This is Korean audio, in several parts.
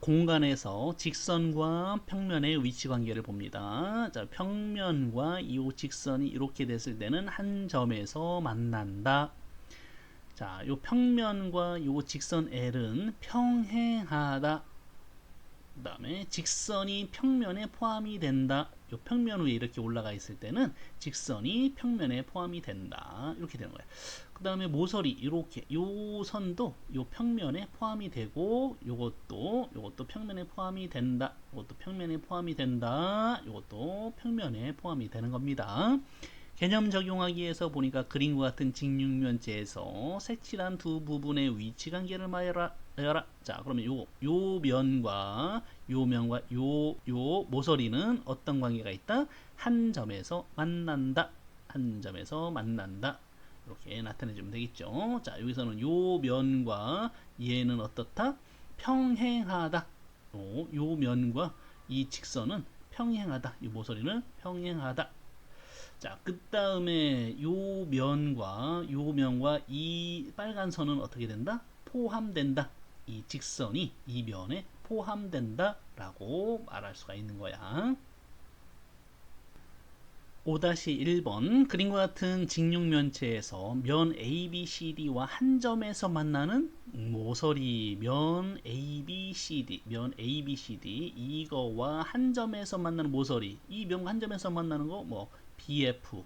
공간에서 직선과 평면의 위치 관계를 봅니다. 자, 평면과 이 직선이 이렇게 됐을 때는 한 점에서 만난다. 자, 요 평면과 요 직선 L은 평행하다. 그 다음에 직선이 평면에 포함이 된다. 요 평면 위에 이렇게 올라가 있을 때는 직선이 평면에 포함이 된다. 이렇게 되는 거예요. 그 다음에 모서리 이렇게 요 선도 요 평면에 포함이 되고 요것도 요것도 평면에 포함이 된다. 요것도 평면에 포함이 된다. 요것도 평면에 포함이 되는 겁니다. 개념 적용하기에서 보니까 그림과 같은 직육면체에서 색칠한 두 부분의 위치 관계를 말해라. 자, 그러면 요, 요 면과 요 면과 요, 요 모서리는 어떤 관계가 있다? 한 점에서 만난다. 한 점에서 만난다. 이렇게 나타내주면 되겠죠. 자, 여기서는 요 면과 얘는 어떻다? 평행하다. 요, 요 면과 이 직선은 평행하다. 이 모서리는 평행하다. 자, 그 다음에 요 면과 요 면과 이 빨간 선은 어떻게 된다? 포함된다. 이 직선이 이 면에 포함된다 라고 말할 수가 있는 거야. 5-1번 그림과 같은 직육면체에서 면 ABCD와 한 점에서 만나는 모서리 면 ABCD 면 ABCD 이거와 한 점에서 만나는 모서리. 이 면과 한 점에서 만나는 거 뭐? BF, 그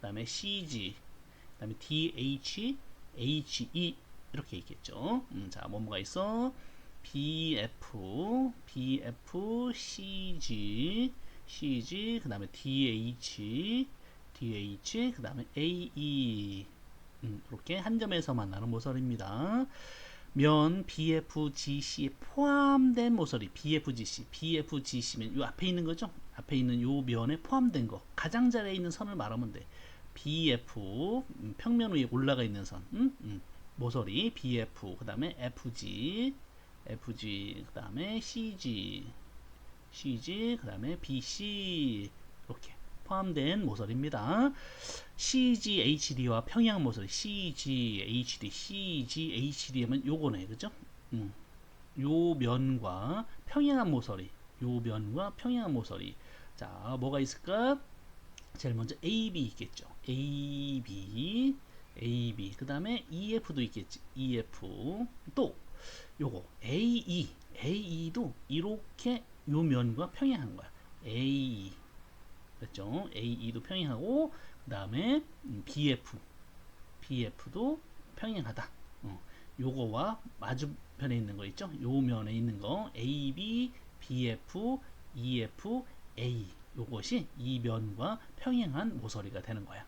다음에 CG, 그 다음에 DH, HE 이렇게 있겠죠. 음, 자, 뭐뭐가 있어? BF, BF, CG, CG, 그 다음에 DH, DH, 그 다음에 AE. 음, 이렇게 한 점에서 만나는 모서리입니다. 면 BFGC에 포함된 모서리 BFGC, BFGC면 이 앞에 있는 거죠? 앞에 있는 요 면에 포함된 거 가장자리에 있는 선을 말하면 돼 BF 음, 평면 위에 올라가 있는 선 음? 음. 모서리 BF 그 다음에 FG FG 그 다음에 CG CG 그 다음에 BC 이렇게 포함된 모서리입니다. CGHD와 평양 모서리. CGHD CGHD 하면 요거네 그죠? 음. 요 면과 평행한 모서리. 요 면과 평행한 모서리. 자 뭐가 있을까? 제일 먼저 AB 있겠죠. AB AB 그 다음에 EF도 있겠지. EF 또 요거 AE AE도 이렇게 요 면과 평행한 거야. AE 그랬죠? AE도 평행하고 그 다음에 BF BF도 평행하다. 어, 요거와 마주편에 있는 거 있죠? 요 면에 있는 거. AB BF EF A. 요것이 이 면과 평행한 모서리가 되는 거야.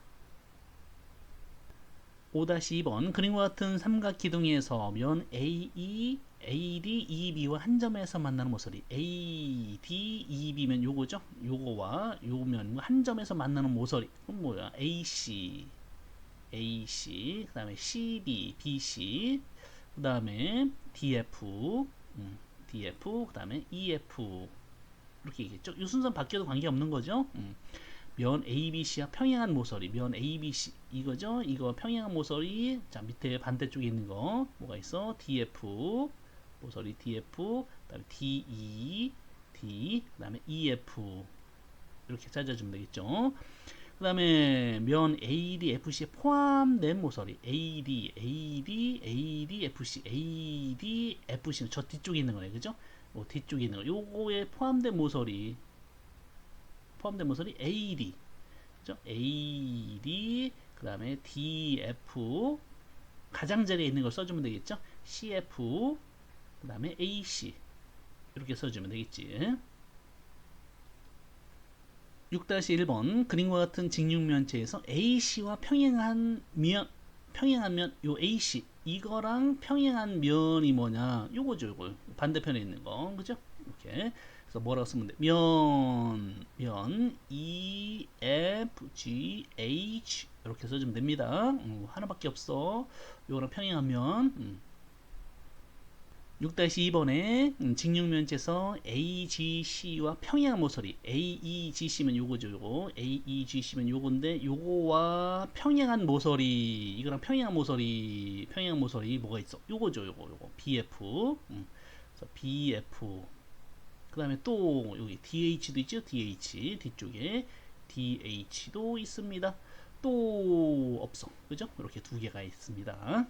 5-2번 그림과 같은 삼각 기둥에서 면 AE, AD, EB와 한 점에서 만나는 모서리 AD, EB면 요거죠. 요거와 요 면과 한 점에서 만나는 모서리 그럼 뭐야? AC, AC, 그 다음에 CB, BC, 그 다음에 DF, 음, DF, 그 다음에 EF 이렇게 얘기했죠. 이 순서 바뀌어도 관계없는 거죠. 음. 면 ABC와 평행한 모서리, 면 ABC 이거죠. 이거 평행한 모서리. 자 밑에 반대쪽에 있는 거 뭐가 있어? DF 모서리 DF, 그다음에 DE, D, 그다음에 EF 이렇게 찾아주면 되겠죠. 그 다음에 면 AD, FC에 포함된 모서리 AD, AD, AD, FC, AD, FC는 저 뒤쪽에 있는 거네, 그죠? 뭐 뒤쪽에 있는 거 요거에 포함된 모서리 포함된 모서리 AD 그죠? AD 그 다음에 DF 가장자리에 있는 걸 써주면 되겠죠? CF 그 다음에 AC 이렇게 써주면 되겠지. 6-1번. 그림과 같은 직육면체에서 AC와 평행한 면 평행한 면 요 AC 이거랑 평행한 면이 뭐냐? 요거죠 요거. 반대편에 있는 거. 그죠? 이렇게 그래서 뭐라고 쓰면 돼? 면, 면 E, F, G, H 이렇게 써주면 됩니다. 음, 하나밖에 없어. 요거랑 평행한 면 음. 6-2번에 음, 직육면체에서 AGC와 평행한 모서리. AEGC면 요거죠 요거. AEGC면 요건데 요거와 평행한 모서리. 이거랑 평행한 모서리 평행한 모서리 뭐가 있어? 요거죠 요거 요거. BF 음, 자, BF 그 다음에 또 여기 DH도 있죠? DH 뒤쪽에 DH도 있습니다. 또 없어 그죠? 이렇게 두 개가 있습니다